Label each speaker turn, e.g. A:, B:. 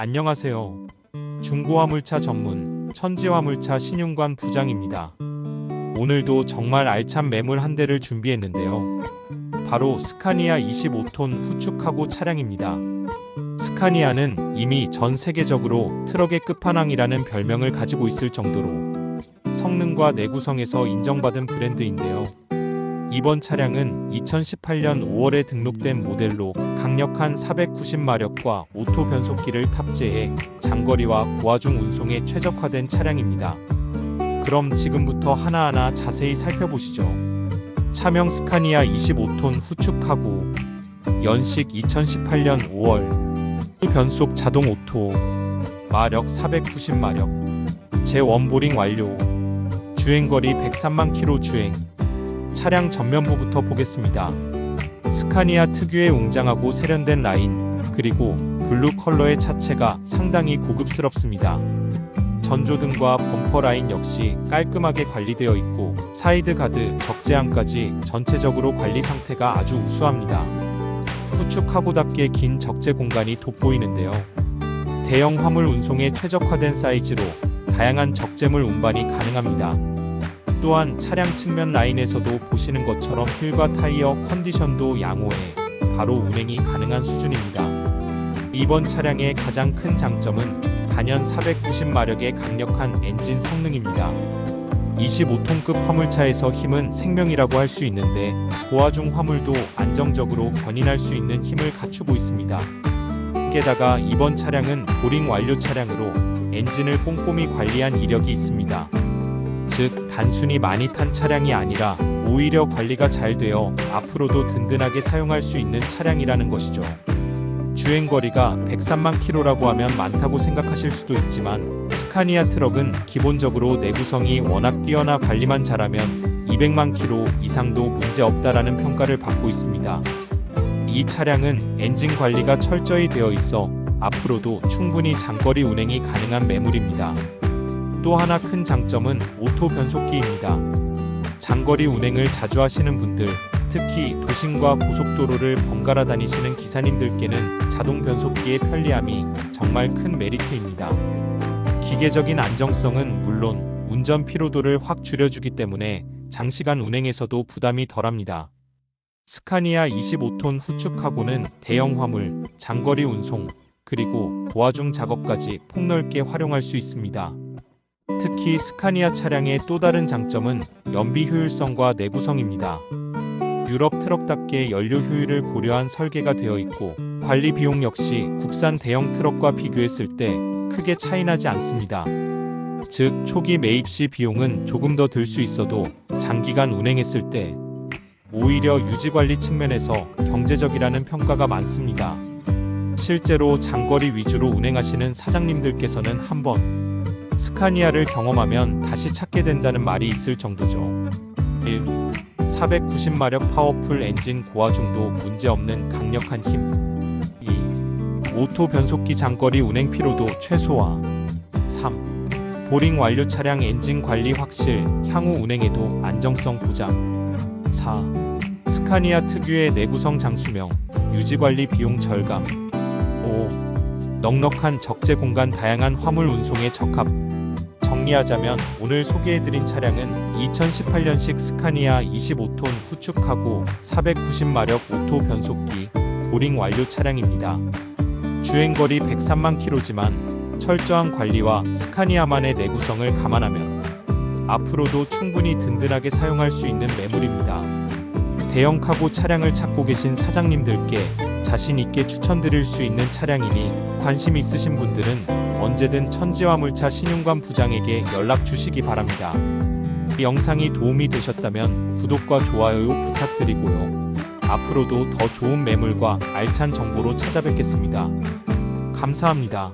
A: 안녕하세요. 중고화물차 전문 천지화물차 신윤관 부장입니다. 오늘도 정말 알찬 매물 한 대를 준비했는데요. 바로 스카니아 25톤 후축카고 차량입니다. 스카니아는 이미 전 세계적으로 트럭의 끝판왕이라는 별명을 가지고 있을 정도로 성능과 내구성에서 인정받은 브랜드인데요. 이번 차량은 2018년 5월에 등록된 모델로 강력한 490마력과 오토 변속기를 탑재해 장거리와 고화중 운송에 최적화된 차량입니다. 그럼 지금부터 하나하나 자세히 살펴보시죠. 차명 스카니아 25톤 후축하고 연식 2018년 5월 변속 자동 오토 마력 490마력 재원보링 완료 주행거리 103만 킬로 주행 차량 전면부부터 보겠습니다. 스카니아 특유의 웅장하고 세련된 라인 그리고 블루 컬러의 차체가 상당히 고급스럽습니다. 전조등과 범퍼 라인 역시 깔끔하게 관리되어 있고 사이드 가드, 적재함까지 전체적으로 관리 상태가 아주 우수합니다. 후축하고답게 긴 적재 공간이 돋보이는데요. 대형 화물 운송에 최적화된 사이즈로 다양한 적재물 운반이 가능합니다. 또한 차량 측면 라인에서도 보시는 것처럼 휠과 타이어 컨디션도 양호해 바로 운행이 가능한 수준입니다. 이번 차량의 가장 큰 장점은 단연 490마력의 강력한 엔진 성능입니다. 25톤급 화물차에서 힘은 생명이라고 할 수 있는데 고화중 화물도 안정적으로 견인할 수 있는 힘을 갖추고 있습니다. 게다가 이번 차량은 보링 완료 차량으로 엔진을 꼼꼼히 관리한 이력이 있습니다. 즉 단순히 많이 탄 차량이 아니라 오히려 관리가 잘 되어 앞으로도 든든하게 사용할 수 있는 차량이라는 것이죠. 주행 거리가 103만 킬로라고 하면 많다고 생각하실 수도 있지만 스카니아 트럭은 기본적으로 내구성이 워낙 뛰어나 관리만 잘하면 200만 킬로 이상도 문제 없다라는 평가를 받고 있습니다. 이 차량은 엔진 관리가 철저히 되어 있어 앞으로도 충분히 장거리 운행이 가능한 매물입니다. 또 하나 큰 장점은 오토 변속기입니다. 장거리 운행을 자주 하시는 분들, 특히 도심과 고속도로를 번갈아 다니시는 기사님들께는 자동 변속기의 편리함이 정말 큰 메리트입니다. 기계적인 안정성은 물론 운전 피로도를 확 줄여주기 때문에 장시간 운행에서도 부담이 덜합니다. 스카니아 25톤 후축하고는 대형 화물, 장거리 운송, 그리고 도화중 작업까지 폭넓게 활용할 수 있습니다. 특히 스카니아 차량의 또 다른 장점은 연비 효율성과 내구성입니다. 유럽 트럭답게 연료 효율을 고려한 설계가 되어 있고 관리 비용 역시 국산 대형 트럭과 비교했을 때 크게 차이나지 않습니다. 즉 초기 매입 시 비용은 조금 더 들 수 있어도 장기간 운행했을 때 오히려 유지 관리 측면에서 경제적이라는 평가가 많습니다. 실제로 장거리 위주로 운행하시는 사장님들께서는 한번 스카니아를 경험하면 다시 찾게 된다는 말이 있을 정도죠. 1. 490마력 파워풀 엔진 고화중도 문제없는 강력한 힘. 2. 오토 변속기 장거리 운행 피로도 최소화. 3. 보링 완료 차량 엔진 관리 확실, 향후 운행에도 안정성 보장. 4. 스카니아 특유의 내구성 장수명, 유지 관리 비용 절감. 5. 넉넉한 적재 공간 다양한 화물 운송에 적합. 정리하자면 오늘 소개해드린 차량은 2018년식 스카니아 25톤 후축하고 490마력 오토 변속기 보링 완료 차량입니다. 주행거리 103만 킬로지만 철저한 관리와 스카니아만의 내구성을 감안하면 앞으로도 충분히 든든하게 사용할 수 있는 매물입니다. 대형 카고 차량을 찾고 계신 사장님들께 자신 있게 추천드릴 수 있는 차량이니 관심 있으신 분들은 언제든 천지화물차 신윤관 부장에게 연락 주시기 바랍니다. 이 영상이 도움이 되셨다면 구독과 좋아요 부탁드리고요. 앞으로도 더 좋은 매물과 알찬 정보로 찾아뵙겠습니다. 감사합니다.